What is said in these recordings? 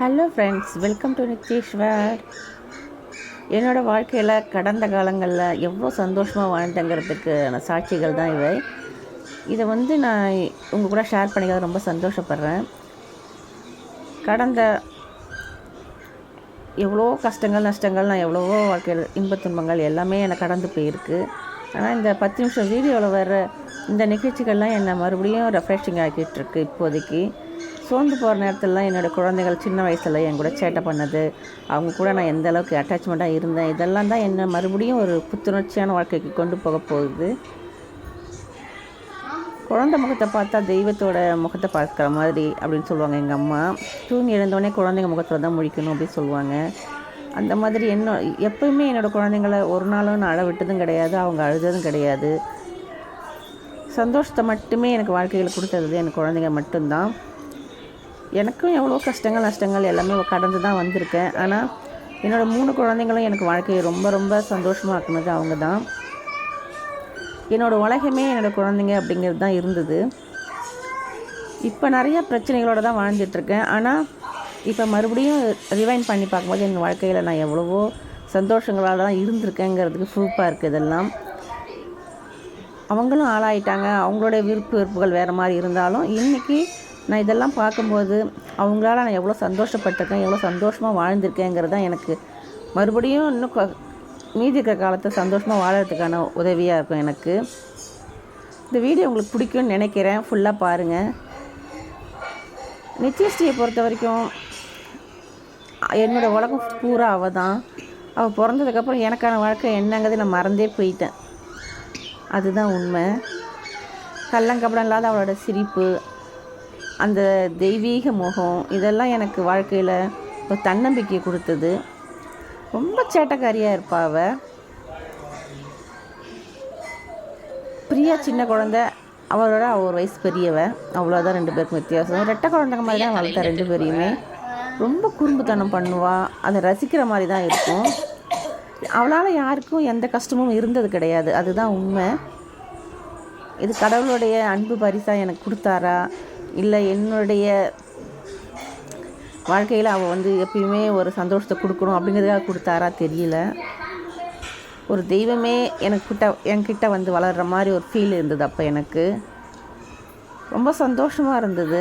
Hello friends welcome to Nitheeswar என்னோடய வாழ்க்கையில் கடந்த காலங்களில் எவ்வளோ சந்தோஷமாக வாழ்ந்தங்கிறதுக்கான சாட்சிகள் தான் இவை. இதை வந்து நான் உங்கள் கூட ஷேர் பண்ணிக்கிறது ரொம்ப சந்தோஷப்படுறேன். கடந்த எவ்வளோ கஷ்டங்கள் நஷ்டங்கள் நான் எவ்வளவோ வாழ்க்கையில் இன்பத் துன்பங்கள் எல்லாமே எனக்கு கடந்து போயிருக்கு. ஆனால் இந்த பத்து நிமிஷம் வீடியோவில் வர இந்த நிகழ்ச்சிகள்லாம் என்னை மறுபடியும் ரெஃப்ரெஷிங் ஆக்கிட்டு இருக்கு இப்போதைக்கு. சோர்ந்து போகிற நேரத்துலலாம் என்னோடய குழந்தைகள் சின்ன வயசில் என் கூட சேட்டை பண்ணது. அவங்க கூட நான் எந்த அளவுக்கு அட்டாச்மெண்ட்டாக இருந்தேன். இதெல்லாம் தான் என்னை மறுபடியும் ஒரு புத்துணர்ச்சியான வாழ்க்கைக்கு கொண்டு போக போகுது. குழந்தை முகத்தை பார்த்தா தெய்வத்தோட முகத்தை பார்க்குற மாதிரி அப்படின்னு சொல்லுவாங்க எங்கள் அம்மா. தூங்கி எழுந்தோடனே குழந்தைங்க முகத்தில் தான் முழிக்கணும் அப்படின்னு சொல்லுவாங்க. அந்த மாதிரி என்ன எப்போயுமே என்னோடய குழந்தைங்கள ஒரு நாளும் நான் அழ விட்டதும் கிடையாது அவங்க அழுததும் கிடையாது. சந்தோஷத்தை மட்டுமே எனக்கு வாழ்க்கையில் கொடுத்தது என் குழந்தைங்க மட்டும்தான். எனக்கும் எவ்வளோ கஷ்டங்கள் நஷ்டங்கள் எல்லாமே கடந்து தான் வந்திருக்கேன். ஆனால் என்னோடய மூணு குழந்தைங்களும் எனக்கு வாழ்க்கையை ரொம்ப ரொம்ப சந்தோஷமாக்குனது அவங்க தான் என்னோடய உலகமே என்னோடய குழந்தைங்க அப்படிங்கிறது தான் இருந்தது. இப்போ நிறைய பிரச்சனைகளோடு தான் வாழ்ந்துட்டுருக்கேன். ஆனால் இப்போ மறுபடியும் ரிவைன் பண்ணி பார்க்கும்போது எங்கள் வாழ்க்கையில் நான் எவ்வளவோ சந்தோஷங்களால் தான் இருந்திருக்கேங்கிறதுக்கு ப்ரூஃபாக இருக்குது இதெல்லாம். அவங்களும் ஆளாயிட்டாங்க. அவங்களுடைய விருப்பு வெறுப்புகள் வேறு மாதிரி இருந்தாலும் இன்றைக்கி நான் இதெல்லாம் பார்க்கும்போது அவங்களால நான் எவ்வளோ சந்தோஷப்பட்டிருக்கேன் எவ்வளோ சந்தோஷமாக வாழ்ந்திருக்கேங்கிறது தான் எனக்கு மறுபடியும் இன்னும் மீதி இருக்கிற காலத்தை சந்தோஷமாக வாழறதுக்கான உதவியாக இருக்கும் எனக்கு. இந்த வீடியோ உங்களுக்கு பிடிக்கும்னு நினைக்கிறேன். ஃபுல்லாக பாருங்கள் நித்யஸ்ரீயை பொறுத்த வரைக்கும் என்னோடய உலகம் பூரா அவள் தான். அவள் பிறந்ததுக்கப்புறம் எனக்கான வாழ்க்கை என்னங்கிறது நான் மறந்தே போயிட்டேன். அதுதான் உண்மை. கள்ளங்கபடம் இல்லாத அவளோட சிரிப்பு அந்த தெய்வீக முகம் இதெல்லாம் எனக்கு வாழ்க்கையில் ஒரு தன்னம்பிக்கையை கொடுத்தது. ரொம்ப சேட்டைக்காரியாக இருப்பா அவ. பிரியா சின்ன குழந்தை. அவளோட அவ ஒரு வயசு பெரியவ. அவ்வளோதான் ரெண்டு பேருக்கும் வித்தியாசம். ரெட்டை குழந்தைங்க மாதிரி தான் வளர்த்தா ரெண்டு பேரையுமே. ரொம்ப குறும்புத்தனம் பண்ணுவா. அதை ரசிக்கிற மாதிரி தான் இருக்கும். அவளால் யாருக்கும் எந்த கஷ்டமும் இருந்தது கிடையாது. அதுதான் உண்மை. இது கடவுளுடைய அன்பு பரிசாக எனக்கு கொடுத்தாரா? இல்லை என்னுடைய வாழ்க்கையில் அவள் வந்து எப்பயுமே ஒரு சந்தோஷத்தை கொடுக்கணும் அப்படிங்கிறதுக்காக கொடுத்தாரா தெரியல. ஒரு தெய்வமே எனக்கு கிட்ட என்கிட்ட வந்து வளர்கிற மாதிரி ஒரு ஃபீல் இருந்தது அப்போ எனக்கு. ரொம்ப சந்தோஷமாக இருந்தது.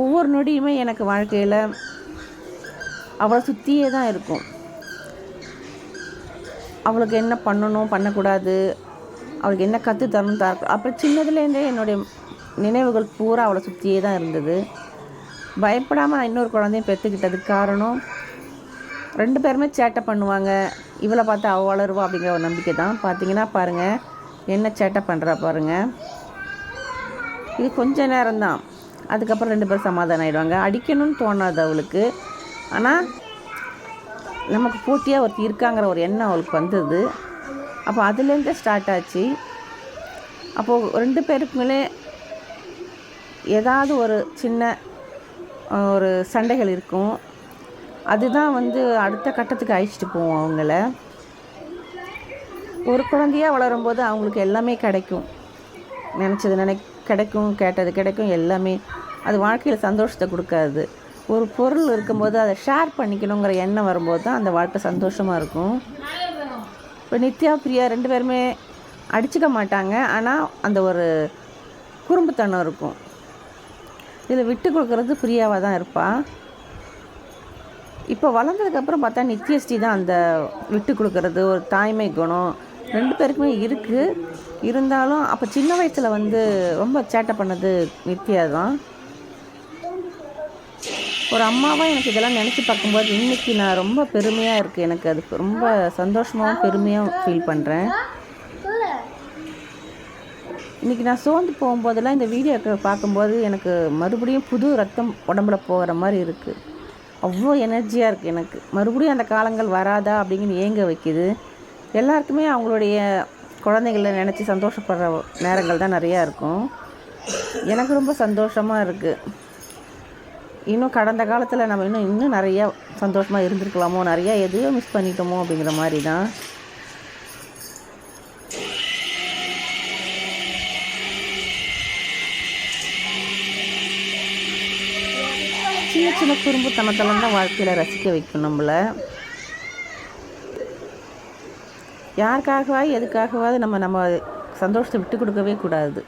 ஒவ்வொரு நொடியுமே எனக்கு வாழ்க்கையில் அவளை சுற்றியே தான் இருக்கும். அவளுக்கு என்ன பண்ணணும் பண்ணக்கூடாது அவளுக்கு என்ன கற்று தரணும் தர அப்புறம் சின்னதுலேருந்தே என்னுடைய நினைவுகள் பூரா அவளை சுற்றியே தான் இருந்தது. பயப்படாமல் நான் இன்னொரு குழந்தையும் பெற்றுக்கிட்டதுக்கு காரணம் ரெண்டு பேருமே சேட்டை பண்ணுவாங்க. இவளை பார்த்து அவள் வளருவா அப்படிங்கிற ஒரு நம்பிக்கை தான். பார்த்தீங்கன்னா பாருங்கள் என்ன சேட்டை பண்ணுறா பாருங்கள் இது கொஞ்ச நேரம்தான் அதுக்கப்புறம் ரெண்டு பேரும் சமாதானம் ஆகிடுவாங்க அடிக்கணும்னு தோணாது அவளுக்கு. ஆனால் நமக்கு போட்டியாக ஒருத்தி இருக்காங்கிற ஒரு எண்ணம் அவளுக்கு வந்தது. அப்போ அதுலேருந்தே ஸ்டார்ட் ஆச்சு. அப்போது ரெண்டு பேருக்குமே ஏதாவது ஒரு சின்ன ஒரு சண்டைகள் இருக்கும். அதுதான் வந்து அடுத்த கட்டத்துக்கு அழிச்சிட்டு போவோம் அவங்கள. ஒரு குழந்தையாக வளரும்போது அவங்களுக்கு எல்லாமே கிடைக்கும். நினச்சது நினை கிடைக்கும் கேட்டது கிடைக்கும் எல்லாமே. அது வாழ்க்கையில் சந்தோஷத்தை கொடுக்காது. ஒரு பொருள் இருக்கும்போது அதை ஷேர் பண்ணிக்கணுங்கிற எண்ணம் வரும்போது தான் அந்த வாழ்க்கை சந்தோஷமாக இருக்கும். இப்போ நித்யா பிரியா ரெண்டு பேருமே அடிச்சுக்க மாட்டாங்க. ஆனால் அந்த ஒரு குறும்புத்தனம் இருக்கும். இதில் விட்டு கொடுக்குறது பிரியாவாக தான் இருப்பாள் இப்போ வளர்ந்ததுக்கப்புறம் பார்த்தா நித்யஸ்ரீ தான் அந்த விட்டு கொடுக்குறது ஒரு தாய்மை குணம். ரெண்டு பேருக்குமே இருக்குது இருந்தாலும் அப்போ சின்ன வயசில் வந்து ரொம்ப சேட்டை பண்ணது நித்யா தான். ஒரு அம்மாவாக எனக்கு இதெல்லாம் நினச்சி பார்க்கும்போது இன்றைக்கி நான் ரொம்ப பெருமையாக இருக்குது எனக்கு அது ரொம்ப சந்தோஷமாகவும் பெருமையாக ஃபீல் பண்ணுறேன் இன்றைக்கி நான் சோர்ந்து போகும்போதெல்லாம் இந்த வீடியோ பார்க்கும்போது எனக்கு மறுபடியும் புது ரத்தம் உடம்புல போகிற மாதிரி இருக்குது அவ்வளோ எனர்ஜியாக இருக்குது எனக்கு. மறுபடியும் அந்த காலங்கள் வராதா அப்படிங்கன்னு ஏங்க வைக்கிது. எல்லாருக்குமே அவங்களுடைய குழந்தைகள நினச்சி சந்தோஷப்படுற நேரங்கள் தான் நிறையா இருக்கும். எனக்கு ரொம்ப சந்தோஷமாக இருக்குது இன்னும் கடந்த காலத்தில் நம்ம இன்னும் இன்னும் நிறையா சந்தோஷமாக இருந்திருக்கலாமோ? நிறையா எதையோ மிஸ் பண்ணிட்டோமோ அப்படிங்கிற மாதிரி தான் சின்ன சின்ன குறும்புத்தனத்தெல்லாம் தான் வாழ்க்கையில் ரசிக்க வைக்கும் நம்மளை. யாருக்காகவா எதுக்காகவாவது நம்ம நம்ம சந்தோஷத்தை விட்டு கொடுக்கவே கூடாது.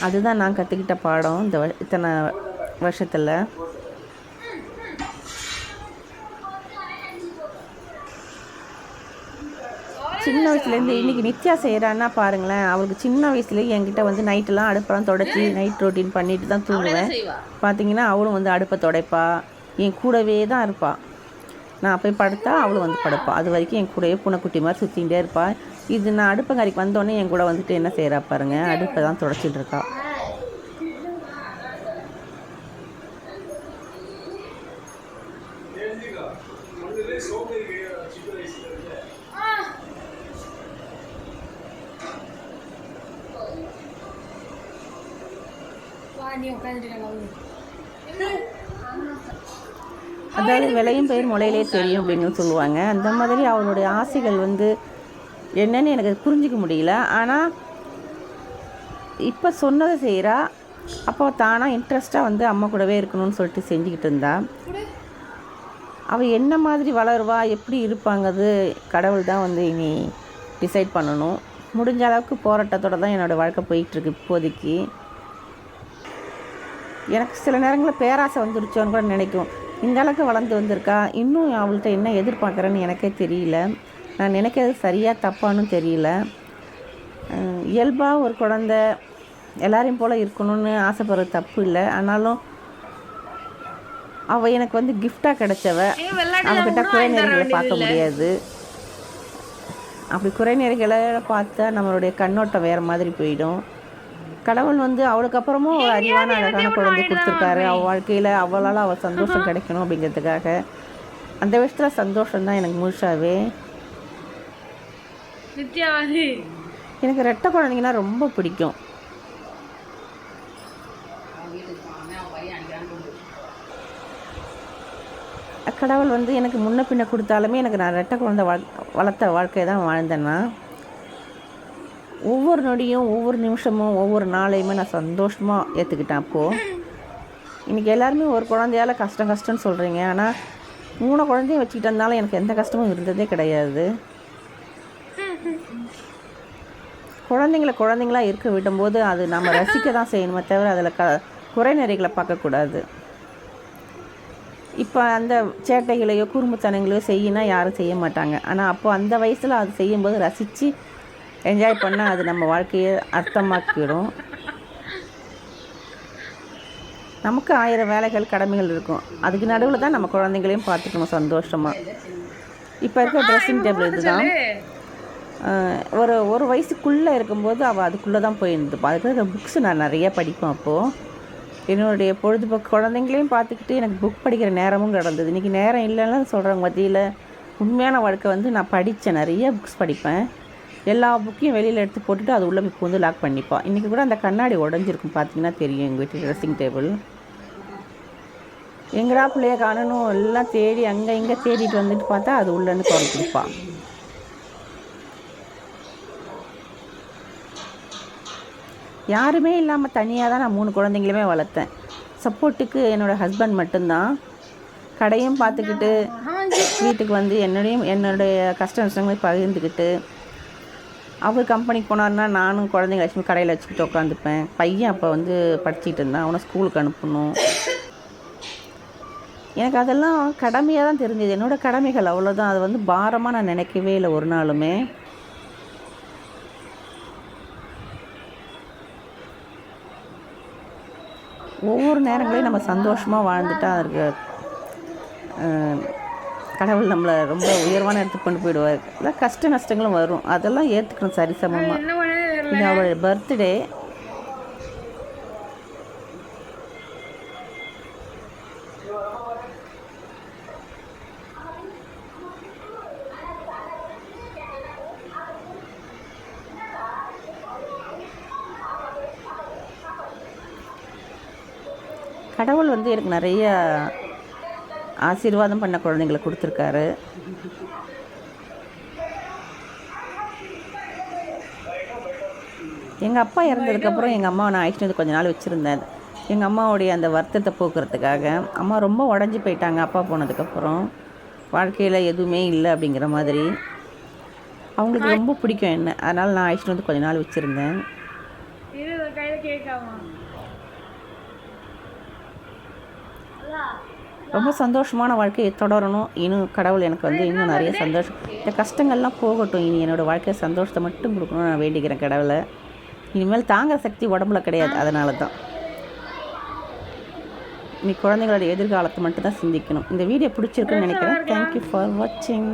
அதுதான் நான் கற்றுக்கிட்ட பாடம். இந்த இத்தனை வருஷத்தில். சின்ன வயசுலேருந்து இன்றைக்கி நித்யா செய்கிறான்னா பாருங்களேன் அவளுக்கு சின்ன வயசுலேயே என்கிட்ட வந்து நைட்டெல்லாம் அடுப்பெல்லாம் தொடச்சி நைட் ரொட்டீன் பண்ணிட்டு தான் தூங்குவேன். பார்த்தீங்கன்னா அவளும் வந்து அடுப்பை துடைப்பா. என் கூடவே தான் இருப்பாள் நான் போய் படுத்தா அவளும் வந்து படுப்பா. அது வரைக்கும் என் கூடவே பூனைக்குட்டி மாதிரி சுற்றிகிட்டே இருப்பா. இது நான் அடுப்பங்கரைக்கு வந்தோடனே என் கூட வந்துட்டு என்ன செய்கிறா பாருங்க அடுப்பை தான் தொடச்சிட்டு இருக்கா. அதாவது விளையும் பெயர் முளையிலே தெரியும் அப்படின்னு சொல்லுவாங்க. அந்த மாதிரி அவளுடைய ஆசைகள் வந்து என்னன்னு எனக்கு புரிஞ்சிக்க முடியல. ஆனால் இப்போ சொன்னதை செய்கிறா அப்போ தானாக இன்ட்ரெஸ்ட்டாக வந்து அம்மா கூடவே இருக்கணும்னு சொல்லிட்டு செஞ்சுக்கிட்டு இருந்தா. அவள் என்ன மாதிரி வளருவா எப்படி இருப்பாங்கிறது கடவுள் தான் வந்து இனி டிசைட் பண்ணணும். முடிஞ்ச அளவுக்கு போராட்டத்தோட தான் என்னோடய வாழ்க்கை போயிட்டுருக்கு இப்போதைக்கு. எனக்கு சில நேரங்களில் பேராசை வந்துருச்சோன்னு கூட நினைக்கும். இந்த அளவுக்கு வளர்ந்து வந்திருக்கா? இன்னும் அவள்கிட்ட என்ன எதிர்பார்க்குறேன்னு எனக்கே தெரியல. நான் நினைக்கிறது சரியாக தப்பான்னு தெரியல. இயல்பாக ஒரு குழந்த எல்லாரையும் போல் இருக்கணும்னு ஆசைப்படுறது தப்பு இல்லை. ஆனாலும் அவள் எனக்கு வந்து கிஃப்டாக கிடைச்சவ அவகிட்ட குறைநிறைகளை பார்க்க முடியாது. அப்படி குறைநிறைகளை பார்த்தா நம்மளுடைய கண்ணோட்டம் வேறு மாதிரி போயிடும். கடவுள் வந்து அவளுக்கு அப்புறமும் ஒரு அறிவான அழகான குழந்தை கொடுத்துருக்காரு. அவள் வாழ்க்கையில் அவளால் அவள் சந்தோஷம் கிடைக்கணும் அப்படிங்கிறதுக்காக. அந்த விஷயத்தில் சந்தோஷம் தான் எனக்கு முழுசாவே. எனக்கு ரெட்டை குழந்தைங்கன்னா ரொம்ப பிடிக்கும். கடவுள் வந்து எனக்கு முன்ன பின்ன கொடுத்தாலுமே எனக்கு நான் ரெட்டை குழந்தை வளர்த்த வாழ்க்கையை தான் வாழ்ந்தேன்னா ஒவ்வொரு நொடியும் ஒவ்வொரு நிமிஷமும் ஒவ்வொரு நாளையுமே நான் சந்தோஷமாக ஏற்றுக்கிட்டேன் அப்போது இன்றைக்கி எல்லாருமே ஒரு குழந்தையால் கஷ்டம் கஷ்டம்னு சொல்கிறீங்க ஆனால் மூணு குழந்தையும் வச்சுக்கிட்டு இருந்தாலும் எனக்கு எந்த கஷ்டமும் இருந்ததே கிடையாது. குழந்தைங்கள குழந்தைங்களா இருக்க விடும்போது அது நம்ம ரசிக்க தான் செய்யணுமே தவிர அதில் க குறைநிறைகளை பார்க்கக்கூடாது இப்போ அந்த சேட்டைகளையோ குறும்புத்தனங்களையோ செய்யினா யாரும் செய்ய மாட்டாங்க. ஆனால் அப்போ அந்த வயசில் அது செய்யும்போது ரசித்து என்ஜாய் பண்ணால் அது நம்ம வாழ்க்கையை அர்த்தமாக்கிடும். நமக்கு ஆயிரம் வேலைகள் கடமைகள் இருக்கும். அதுக்கு நடுவில் தான் நம்ம குழந்தைங்களையும் பார்த்துக்கணும் சந்தோஷமாக இப்போ இருக்க ட்ரெஸ்ஸிங் டேபிள் இதுதான். ஒரு ஒரு வயசுக்குள்ளே இருக்கும்போது அவள் அதுக்குள்ளே தான் போயிருந்துப்பா அதுக்கு புக்ஸ் நான் நிறைய படிப்பேன் அப்போது என்னுடைய பொழுதுபோக்கு குழந்தைங்களையும் பார்த்துக்கிட்டு எனக்கு புக் படிக்கிற நேரமும் கிடந்தது. இன்றைக்கி நேரம் இல்லைன்னா சொல்கிறவங்க மத்தியில் உண்மையான வாழ்க்கை வந்து நான் படித்தேன் நிறைய புக்ஸ் படிப்பேன். எல்லா புக்கையும் வெளியில் எடுத்து போட்டுட்டு அது உள்ளே போய் வந்து லாக் பண்ணிப்பான் இன்றைக்கி கூட அந்த கண்ணாடி உடஞ்சிருக்கும் பார்த்தீங்கன்னா தெரியும் எங்கள் வீட்டு ட்ரெஸ்ஸிங் டேபிள் எங்கடா பிள்ளைய காணணும்? எல்லாம் தேடி அங்கே இங்கே தேடிட்டு வந்துட்டு பார்த்தா அது உள்ளேருந்து குறை கொடுப்பான். யாருமே இல்லாமல் தனியாக தான் நான் மூணு குழந்தைங்களுமே வளர்த்தேன். சப்போர்ட்டுக்கு என்னோடய ஹஸ்பண்ட் மட்டும்தான். கடையும் பார்த்துக்கிட்டு வீட்டுக்கு வந்து என்னுடையும் என்னுடைய கஷ்ட நஷ்டங்களை பகிர்ந்துக்கிட்டு அவர் கம்பெனிக்கு போனார்னா நானும் குழந்தைங்க லட்சுமி கடையில் வச்சுக்கிட்டு உட்காந்துப்பேன். பையன் அப்போ வந்து படிச்சுட்டு இருந்தான். அவனை ஸ்கூலுக்கு அனுப்பணும். எனக்கு அதெல்லாம் கடமையாக தான் தெரிஞ்சது. என்னோடய கடமைகள் அவ்வளோதான் அது வந்து பாரமாக நான் நினைக்கவே இல்லை ஒரு நாளுமே. ஒவ்வொரு நேரங்களையும் நம்ம சந்தோஷமாக வாழ்ந்துட்டா அதுக்கு கடவுள் நம்மளை ரொம்ப உயர்வான இடத்துக்கு கொண்டு போயிடுவார். இல்லை கஷ்ட நஷ்டங்களும் வரும். அதெல்லாம் ஏற்றுக்கணும் சரிசமமாக இது அவளுடைய பர்த்டே. கடவுள் வந்து எனக்கு நிறைய ஆசீர்வாதம் பண்ண குழந்தைங்களை கொடுத்துருக்காரு. எங்கள் அப்பா இறந்ததுக்கப்புறம் எங்கள் அம்மாவை நான் அழைச்சிட்டு வந்து கொஞ்ச நாள் வச்சுருந்தேன். எங்கள் அம்மாவுடைய அந்த வருத்தத்தை போக்குறதுக்காக. அம்மா ரொம்ப உடஞ்சி போயிட்டாங்க அப்பா போனதுக்கப்புறம் வாழ்க்கையில் எதுவுமே இல்லை அப்படிங்கிற மாதிரி. அவங்களுக்கு ரொம்ப பிடிக்கும் என்ன. அதனால் நான் அழைச்சிட்டு வந்து கொஞ்ச நாள் வச்சுருந்தேன். கையில கேட்காமா ரொம்ப சந்தோஷமான வாழ்க்கையை தொடரணும். இன்னும் கடவுள் எனக்கு வந்து இன்னும் நிறைய சந்தோஷம். இந்த கஷ்டங்கள்லாம் போகட்டும். இனி என்னோடய வாழ்க்கையை சந்தோஷத்தை மட்டும் கொடுக்கணும்னு நான் வேண்டிக்கிறேன் கடவுளை. இனிமேல் தாங்குற சக்தி உடம்புல கிடையாது. அதனால தான் நீ குழந்தைங்களோட எதிர்காலத்தை மட்டும் தான் சிந்திக்கணும். இந்த வீடியோ பிடிச்சிருக்குன்னு நினைக்கிறேன். தேங்க்யூ ஃபார் வாட்சிங்